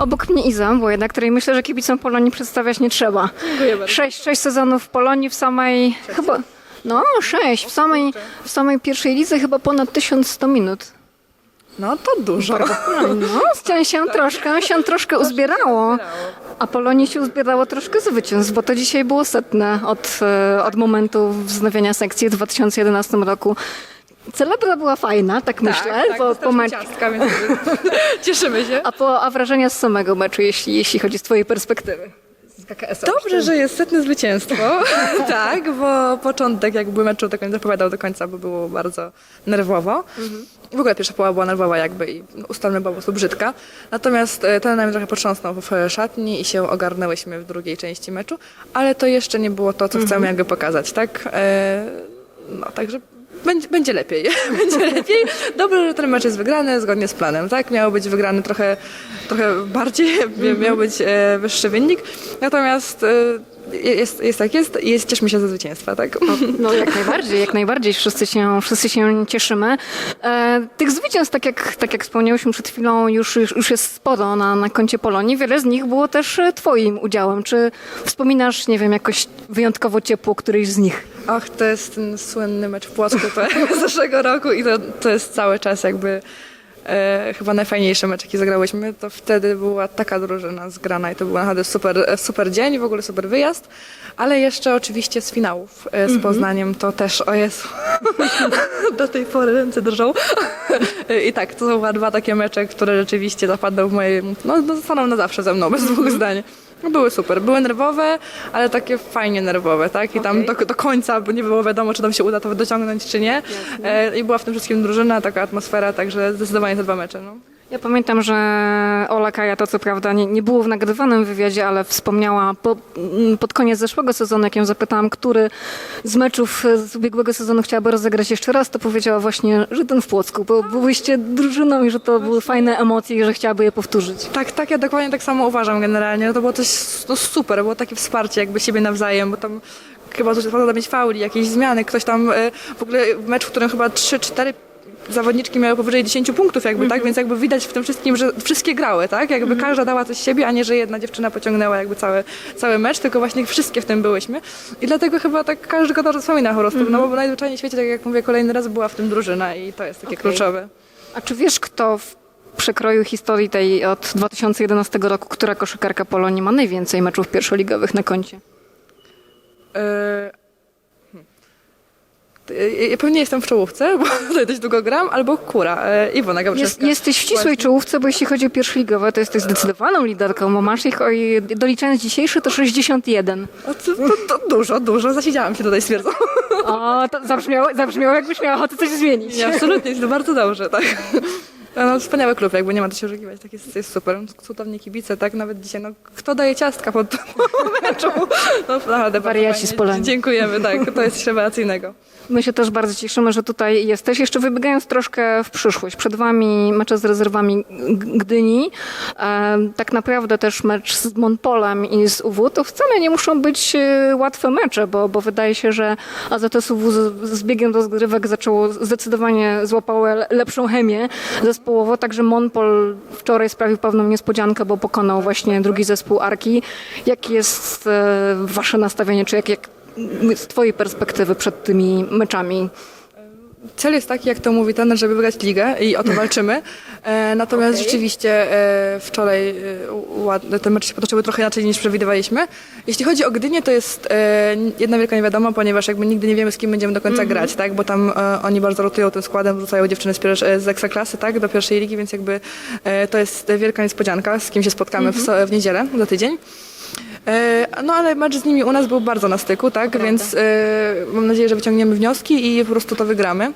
Obok mnie Iza, Wojeda, której myślę, że kibicom Polonii przedstawiać nie trzeba. Dziękuję bardzo. Sześć, sześć sezonów w Polonii w samej... chyba... No, sześć. W samej, w samej pierwszej lidze chyba ponad 1100 minut. No to dużo. No, się, się troszkę, się troszkę uzbierało. A Polonii się uzbierało troszkę zwycięstw, bo to dzisiaj było setne od, e, od momentu wznowienia sekcji w 2011 roku. Celebra była fajna, tak, myślę, tak, po, po meczu. ciastka, więc cieszymy się. A, po, a wrażenia z samego meczu, jeśli, jeśli chodzi z twojej perspektywy? Dobrze, że jest setne zwycięstwo, tak, bo początek jakby meczu tak nie zapowiadał do końca, bo było bardzo nerwowo. I w ogóle pierwsza połowa była nerwowa jakby i ustalmy była po prostu brzydka. Natomiast e, ten nam trochę potrząsnął w szatni i się ogarnęłyśmy w drugiej części meczu, ale to jeszcze nie było to, co chcemy jakby pokazać, tak? E, No, także będzie, będzie lepiej. będzie lepiej. Dobrze, że ten mecz jest wygrany zgodnie z planem, tak? Miało być wygrany trochę, trochę bardziej, miał być e, wyższy wynik. Natomiast e, jest, jest jak jest i jest, cieszmy się ze zwycięstwa, tak? No jak najbardziej, jak najbardziej. Wszyscy się, wszyscy się cieszymy. E, tych zwycięstw, tak jak, tak jak wspomniałyśmy przed chwilą, już, już, już jest sporo na, na koncie Polonii. Wiele z nich było też e, twoim udziałem. Czy wspominasz, nie wiem, jakoś wyjątkowo ciepło któryś z nich? Ach, to jest ten słynny mecz w Płocku to, z zeszłego roku i to, to jest cały czas jakby e, chyba najfajniejszy mecz, jaki zagrałyśmy. To wtedy była taka drużyna zgrana i to był naprawdę super, super dzień, w ogóle super wyjazd. Ale jeszcze oczywiście z finałów e, z Poznaniem to też, o Jezu, do tej pory ręce drżą. I tak, to są chyba dwa takie mecze, które rzeczywiście zapadną w mojej, no no, zostaną na zawsze ze mną, bez dwóch zdań. No, Były super, były nerwowe, ale takie fajnie nerwowe, tak? I tam do, do końca, bo nie było wiadomo, czy nam się uda to dociągnąć, czy nie. E, I była w tym wszystkim drużyna, taka atmosfera, także zdecydowanie te dwa mecze. No. Ja pamiętam, że Ola Kaja to co prawda nie, nie było w nagrywanym wywiadzie, ale wspomniała po, m, pod koniec zeszłego sezonu, jak ją zapytałam, który z meczów z ubiegłego sezonu chciałaby rozegrać jeszcze raz, to powiedziała właśnie, że ten w Płocku, bo byłyście drużyną i że to były fajne emocje i że chciałaby je powtórzyć. Tak, tak, ja dokładnie tak samo uważam generalnie. To było coś no, super, było takie wsparcie jakby siebie nawzajem, bo tam chyba można mieć fauli, jakieś zmiany, ktoś tam e, w ogóle mecz, w którym chyba 3-4 zawodniczki miały powyżej 10 punktów jakby, tak? Więc jakby widać w tym wszystkim, że wszystkie grały, tak? Jakby każda dała coś siebie, a nie, że jedna dziewczyna pociągnęła jakby cały, cały mecz, tylko właśnie wszystkie w tym byłyśmy. I dlatego chyba tak każdy go dobrze wspomina po prostu, no bo najzwyczajniej w świecie, tak jak mówię, kolejny raz była w tym drużyna i to jest takie Okej. kluczowe. A czy wiesz, kto w przekroju historii tej od 2011 roku, która koszykarka Polonii ma najwięcej meczów pierwszoligowych na koncie? E, hmm. Ja, pewnie jestem w czołówce, bo tutaj dość długo gram, albo Kura, e, Iwona Jest, Gabrzewska. jesteś w ścisłej czołówce, bo jeśli chodzi o pierwszoligowe, to jesteś zdecydowaną liderką, bo masz ich, oj, doliczając dzisiejszy, to 61. O, to, to, to dużo, dużo. Zasiedziałam się tutaj, stwierdzam. O, to zabrzmiało, zabrzmiało jakbyś miała ochotę coś zmienić. Nie, absolutnie, jest to bardzo dobrze, tak. No, wspaniały klub, jakby nie ma co się oszukiwać, tak jest, jest super. Cudowni kibice, tak, nawet dzisiaj, no, kto daje ciastka pod meczu? No, naprawdę, Wariaci z Polonii. Dziękujemy, tak, to jest coś rewelacyjnego. My się też bardzo cieszymy, że tutaj jesteś. Jeszcze wybiegając troszkę w przyszłość. Przed wami mecze z rezerwami Gdyni. E, tak naprawdę też mecz z Monpolem i z UW to wcale nie muszą być e, łatwe mecze, bo, bo wydaje się, że AZS UW z, z biegiem rozgrywek zaczęło zdecydowanie złapało le- lepszą chemię zespołowo. Także Monpol wczoraj sprawił pewną niespodziankę, bo pokonał właśnie drugi zespół Arki. Jakie jest e, wasze nastawienie, czy jak, jak z twojej perspektywy przed tymi meczami? Cel jest taki, jak to mówi trener, żeby wygrać ligę i o to walczymy. E, natomiast Okej. rzeczywiście e, wczoraj e, ład- te mecze się potoczyły trochę inaczej niż przewidywaliśmy. Jeśli chodzi o Gdynię, to jest e, jedna wielka niewiadoma, ponieważ jakby nigdy nie wiemy, z kim będziemy do końca grać, tak? Bo tam e, oni bardzo rotują tym składem, wrzucają dziewczyny z, pierwsz, e, z ekstraklasy, tak? Do pierwszej ligi, więc jakby e, to jest wielka niespodzianka, z kim się spotkamy w, so- w niedzielę za tydzień. E, No ale mecz z nimi u nas był bardzo na styku, tak? Więc e, mam nadzieję, że wyciągniemy wnioski i po prostu to wygramy.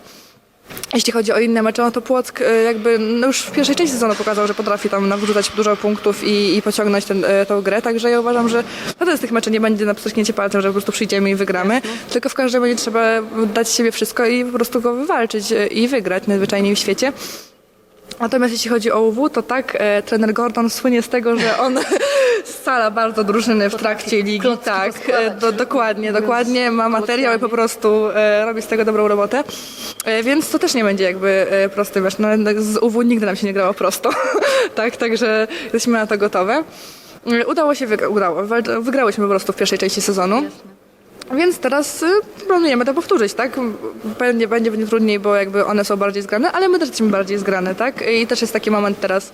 Jeśli chodzi o inne mecze, no to Płock e, jakby no już w pierwszej części sezonu pokazał, że potrafi tam nawrzucać dużo punktów i, i pociągnąć ten, e, tą grę, także ja uważam, że żaden z tych meczy nie będzie na pstryknięcie palcem, że po prostu przyjdziemy i wygramy, tylko w każdym będzie trzeba dać z siebie wszystko i po prostu go wywalczyć e, i wygrać najzwyczajniej w świecie. Natomiast jeśli chodzi o UW, to tak, e, trener Gordon słynie z tego, że on scala bardzo drużyny w trakcie ligi. klocki Tak, poskładać. e, do, dokładnie, dokładnie. Ma materiał i po prostu e, robi z tego dobrą robotę. E, więc to też nie będzie jakby e, prosty wiesz, no, jednak z UW nigdy nam się nie grało prosto. tak, także jesteśmy na to gotowe. E, Udało się, wygra- udało. Wal- Wygrałyśmy po prostu w pierwszej części sezonu. Więc teraz y, planujemy to powtórzyć, tak? Będzie, będzie, trudniej, bo jakby one są bardziej zgrane, ale my też jesteśmy bardziej zgrane, tak? I też jest taki moment teraz,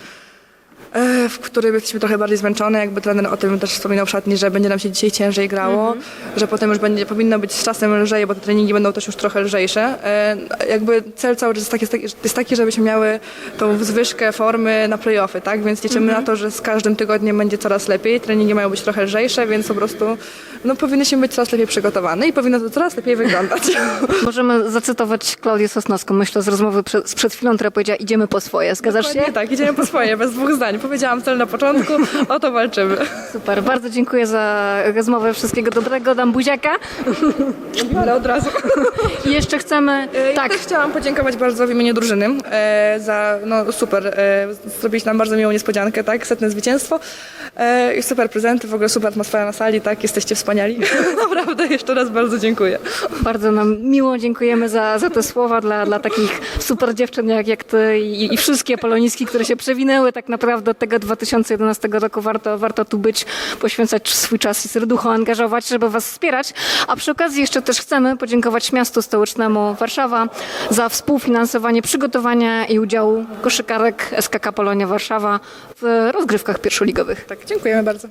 w którym jesteśmy trochę bardziej zmęczone, jakby trener o tym też wspominał w szatni, że będzie nam się dzisiaj ciężej grało, że potem już będzie, powinno być z czasem lżej, bo te treningi będą też już trochę lżejsze. E, jakby cel cały czas jest taki, jest taki, żebyśmy miały tą zwyżkę formy na playoffy, tak? Więc liczymy na to, że z każdym tygodniem będzie coraz lepiej, treningi mają być trochę lżejsze, więc po prostu no, powinniśmy być coraz lepiej przygotowane i powinno to coraz lepiej wyglądać. Możemy zacytować Klaudię Sosnowską, myślę, z rozmowy przed, sprzed chwilą, która powiedziała, idziemy po swoje. Zgadzasz się? Dokładnie tak, idziemy po swoje, bez dwóch zdań. Powiedziałam cel na początku, o to walczymy. Super, bardzo dziękuję za rozmowę. Wszystkiego dobrego, dam buziaka. Ale od razu. I jeszcze chcemy... Tak. tak, też chciałam podziękować bardzo w imieniu drużyny e, za, no super, e, zrobiliście nam bardzo miłą niespodziankę, tak, setne zwycięstwo e, i super prezenty, w ogóle super atmosfera na sali, tak, jesteście wspaniali. Naprawdę, jeszcze raz bardzo dziękuję. bardzo nam miło dziękujemy za, za te słowa dla, dla takich super dziewczyn jak, jak ty i, i wszystkie poloniski, które się przewinęły. Tak naprawdę od tego 2011 roku warto, warto tu być, poświęcać swój czas i serducho angażować, żeby was wspierać. A przy okazji jeszcze też chcemy podziękować miastu stołecznemu Warszawa za współfinansowanie przygotowania i udziału koszykarek SKK Polonia Warszawa w rozgrywkach pierwszoligowych. Tak, dziękujemy bardzo.